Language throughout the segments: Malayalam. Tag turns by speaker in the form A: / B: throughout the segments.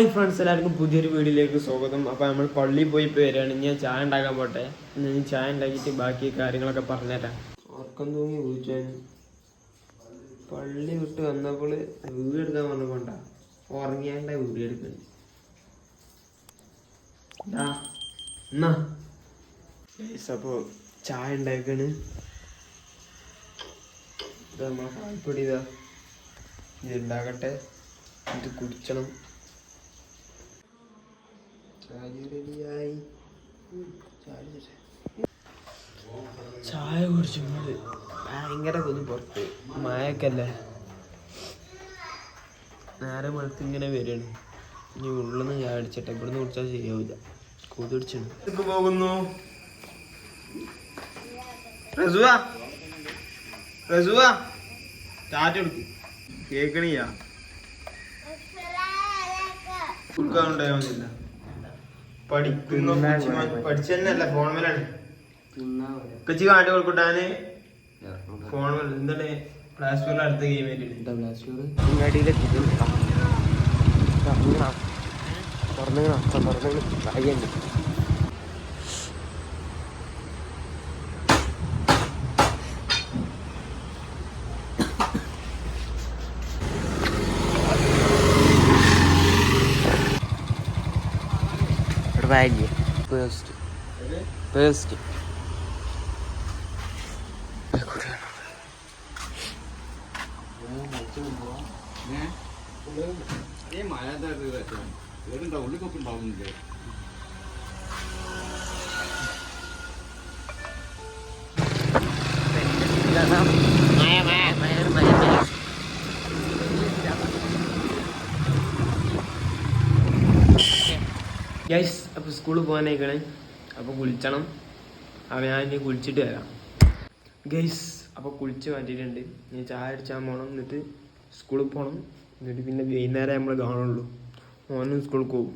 A: ഹായ് ഫ്രണ്ട്സ് എല്ലാവർക്കും പുതിയൊരു വീഡിയോയിലേക്ക് സ്വാഗതം. അപ്പോൾ നമ്മൾ പള്ളിയിൽ പോയി വരികയാണ് ഞാൻ ചായ ഉണ്ടാക്കാൻ പോട്ടെ. ഞാൻ ചായ ഉണ്ടാക്കിയിട്ട് ബാക്കി കാര്യങ്ങളൊക്കെ പറഞ്ഞുതരാം. ഉറക്കം തൂങ്ങി വിളിച്ചാൽ പള്ളി വിട്ട് വന്നപ്പോൾ വീഡിയോ എടുക്കാൻ വന്നപ്പോണ്ട ഉറങ്ങിയാണ്ട വീഡിയോ എടുക്കുന്നു അപ്പോൾ ചായ ഉണ്ടാക്കാണ്. ഇതാ നമ്മളെ പാൽപ്പൊടി ഇതാ. ഇത് ഉണ്ടാക്കട്ടെ. ഇത് കുടിക്കണം ചായ കുടിച്ചു ഭയങ്കര കൊതു പുറത്ത്. മഴക്കല്ലേ നേരെ വെളുത്ത് ഇങ്ങനെ വരികയാണ്. ഇനി ഉള്ളിന്ന് ചായ അടിച്ചിട്ട് ഇവിടുന്ന് കുടിച്ചാൽ ശരിയാവില്ല കൊതി അടിച്ചാണ് പോകുന്നു. റസുവ. റസുവ. ചാറ്റ് എടുക്കും കേക്കണിയാ പഠിക്കുന്നു പഠിച്ചല്ല ഫോൺ മേലാണ് കൊച്ചി കാട്ടി കൊടുക്കൂട്ടാന്? ഫോൺ മേല എന്താണ് ക്ലാസ് ഫോറിൽ അടുത്ത ഗെയിം
B: പേസ്റ്റ് പേസ്റ്റ്
A: ഗൈസ് അപ്പോൾ സ്കൂളിൽ പോകാനായിക്കണേ. അപ്പോൾ കുളിച്ചണം. അപ്പോൾ ഞാൻ ഇനി കുളിച്ചിട്ട് വരാം. ഗൈസ് അപ്പോൾ കുളിച്ച് മാറ്റിയിട്ടുണ്ട് ഞാൻ ചായ അടിച്ചാൽ പോകണം എന്നിട്ട് സ്കൂളിൽ പോകണം എന്നിട്ട് പിന്നെ വൈകുന്നേരം നമ്മൾ കാണുള്ളൂ. മോനും സ്കൂളിൽ പോകും.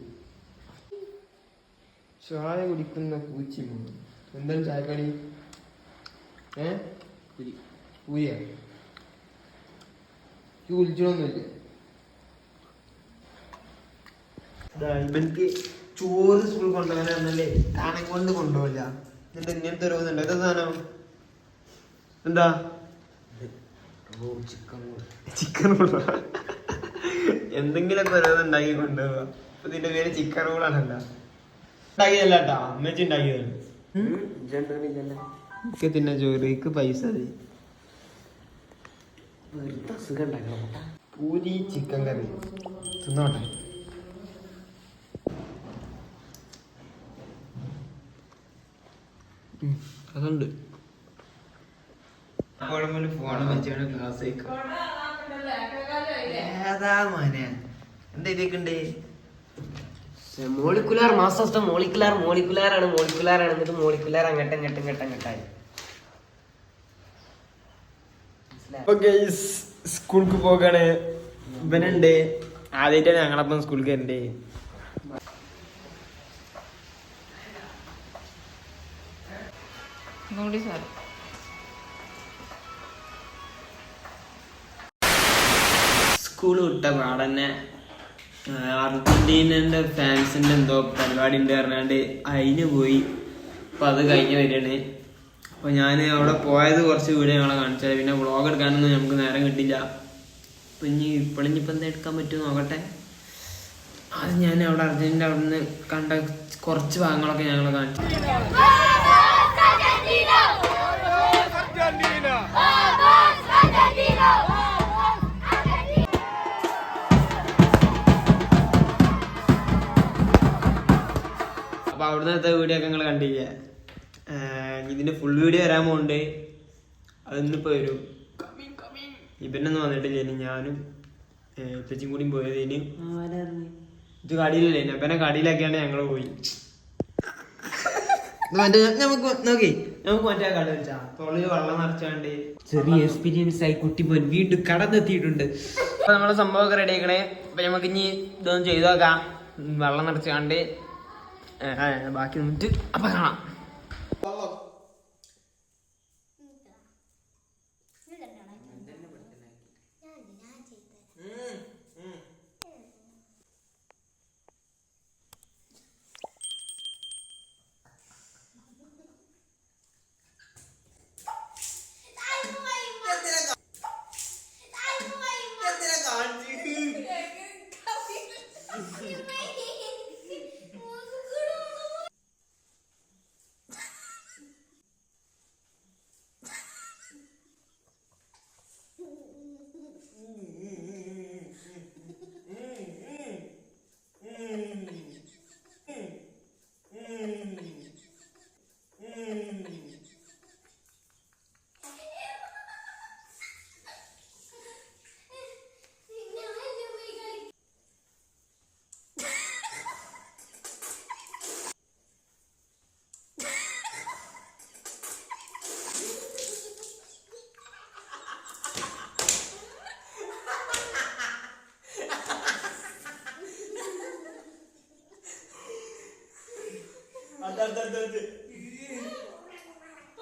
A: ചായ കുടിക്കുന്ന പൂച്ചി എന്താണ് ചായക്കടി? ഏ? പൂയ കുളിച്ചണമൊന്നുമില്ല ഇവർക്ക് ചോറ് സ്കൂൾ കൊണ്ടുപോകാനല്ലേ താനെ കൊണ്ട് കൊണ്ടുപോകില്ല എന്നിട്ട് ഇങ്ങനത്തെ ഒരു ഇതുണ്ട്. എന്താ സാധനം? എന്താ? ചിക്കൻ റോൾ എന്തെങ്കിലുമൊക്കെ ഓരോ ഉണ്ടാക്കി കൊണ്ടുപോവുക. അപ്പൊ ഇതിന്റെ പേര് ചിക്കൻ റോളാണല്ല ഉണ്ടാക്കിയതല്ല കേട്ടാ. അമ്മച്ചി ഉണ്ടാക്കിയതല്ല എനിക്ക് തിന്ന ചോറിക്ക് പൈസ മതി. Puri chicken curry. തിന്നോട്ടെ. അതുണ്ട്.
B: മോളിക്കുലാർ മാസത്തെ മോളിക്കുലാർ മോളിക്കുലാർ ആണ് മോളിക്കുലാർ ആണ് എന്നിട്ട് മോളിക്കുലാർ അങ്ങട്ടും ഇങ്ങോട്ടും ഇങ്ങോട്ടും
A: ഗൈസ് സ്കൂൾക്ക് പോകാണ്. ഇവനുണ്ട്. ആദ്യമായിട്ടാണ് ഞങ്ങളപ്പം സ്കൂളിൽ കയറണ്ടേ
C: ഒന്നുകൂടി സാറ്
A: സ്കൂൾ വിട്ട പാടന്നെ അർജന്റീനന്റെ ഫാൻസിന്റെ എന്തോ പരിപാടി ഉണ്ട് പറഞ്ഞാണ്ട് അതിന് പോയി. അപ്പൊ അത് കഴിഞ്ഞ് വരികയാണ്. അപ്പൊ ഞാൻ അവിടെ പോയത് കുറച്ച് വീഡിയോ ഞങ്ങളെ കാണിച്ചത് പിന്നെ വ്ളോഗ് എടുക്കാനൊന്നും നമുക്ക് നേരം കിട്ടില്ല അപ്പൊ ഇനി ഇപ്പോഴിഞ്ഞിപ്പോ എന്താ എടുക്കാൻ പറ്റുമോ നോക്കട്ടെ. അത് ഞാൻ അവിടെ അർജന്റീന അവിടെ നിന്ന് കണ്ട കുറച്ച് ഭാഗങ്ങളൊക്കെ ഞങ്ങൾ കാണിച്ചു അപ്പൊ അവിടുന്നത്തെ വീഡിയോ ഒക്കെ നിങ്ങൾ കണ്ടില്ലേ? ഇതിന്റെ ഇതിന്റെ ഫുൾ വീഡിയോ വരാൻ പോകുന്നുണ്ട് അതിന്നിപ്പോ വരും. ഇവനൊന്നും വന്നിട്ടില്ല. ഇനി ഞാനും ഇപ്പച്ചും കൂടി പോയത് ഇനി ഇത് കടിയിലല്ലേ? ഇവനെ കടിയിലൊക്കെയാണ് ഞങ്ങൾ പോയി. മറ്റേ നമുക്ക് നോക്കി. നമുക്ക് മറ്റേ കട വെച്ചാ. തൊള്ളിൽ വെള്ളം നിറച്ചാണ്ട്. ചെറിയ എക്സ്പീരിയൻസ് ആയി കുട്ടി പോൻ വീണ്ടും കടന്നെത്തിയിട്ടുണ്ട്. അപ്പൊ നമ്മളെ സംഭവമൊക്കെ റെഡി ആക്കണേ. അപ്പൊ നമുക്ക് ഇനി ഇതൊന്നും ചെയ്തു നോക്കാം. വെള്ളം നിറച്ചാണ്ട്. ബാക്കി നിന്നിട്ട് അപ്പം കാണാം.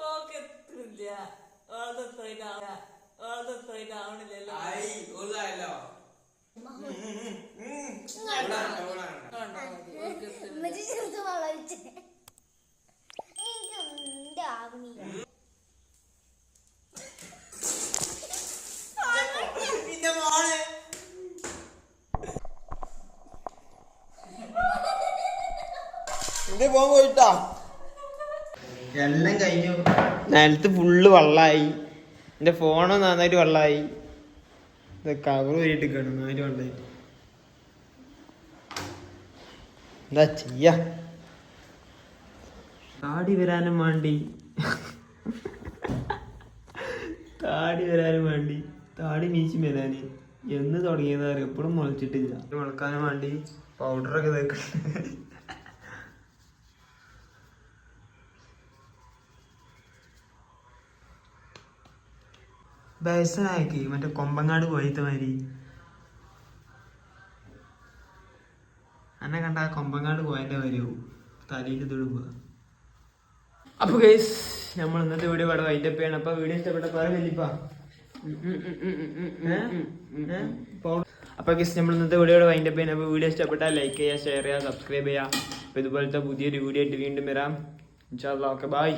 C: ഓക്കെ എത്തില്ല ഓളത് എത്രയും ഓളത് എത്രയും ആവണില്ലല്ലോ.
D: ചെറുത് വളച്ച് എനിക്ക് എന്റെ ആവണി
A: എന്റെ പോകാൻ പോയിട്ടാ എല്ലാം കഴിഞ്ഞു. നിലത്ത് ഫുള്ള് വള്ളായി. എന്റെ ഫോണ് നന്നായിട്ട് വള്ളായി. കവർ ഊരിട്ട് കിടന്നു നന്നായിട്ട് വെള്ളമായി എന്താ ചെയ്യാ? താടി വരാനും വേണ്ടി. താടി വരാനും വേണ്ടി. താടി മീശി വരാന് എന്ന് തുടങ്ങിയതാ എപ്പോഴും മുളച്ചിട്ടില്ല. മുളക്കാനും വേണ്ടി. പൗഡറൊക്കെ തേക്കുന്നുണ്ട് ബേസനാക്കി മറ്റേ കൊമ്പങ്ങാട് പോയത്തെ മാതിരി. എന്നെ കണ്ട കൊമ്പങ്ങാട് പോയതിന്റെ വരൂ തലയിൽ തൊടുക അപ്പൊ ഗൈസ് നമ്മൾ ഇന്നത്തെ വീഡിയോ ഇവിടെ വൈൻഡപ്പ് ചെയ്യണം. അപ്പൊ വീഡിയോ ഇഷ്ടപ്പെട്ട പറ വലിപ്പ അപ്പൊ ഗൈസ് നമ്മൾ ഇന്നത്തെ വീഡിയോ വൈൻഡപ്പ് ചെയ്യണം. അപ്പൊ വീഡിയോ ഇഷ്ടപ്പെട്ടാൽ ലൈക്ക് ചെയ്യുക ഷെയർ ചെയ്യുക സബ്സ്ക്രൈബ് ചെയ്യുക അപ്പൊ ഇതുപോലത്തെ പുതിയൊരു വീഡിയോ ആയിട്ട് വീണ്ടും വരാം. ഇൻഷാല്ലാ ഓക്കെ ബൈ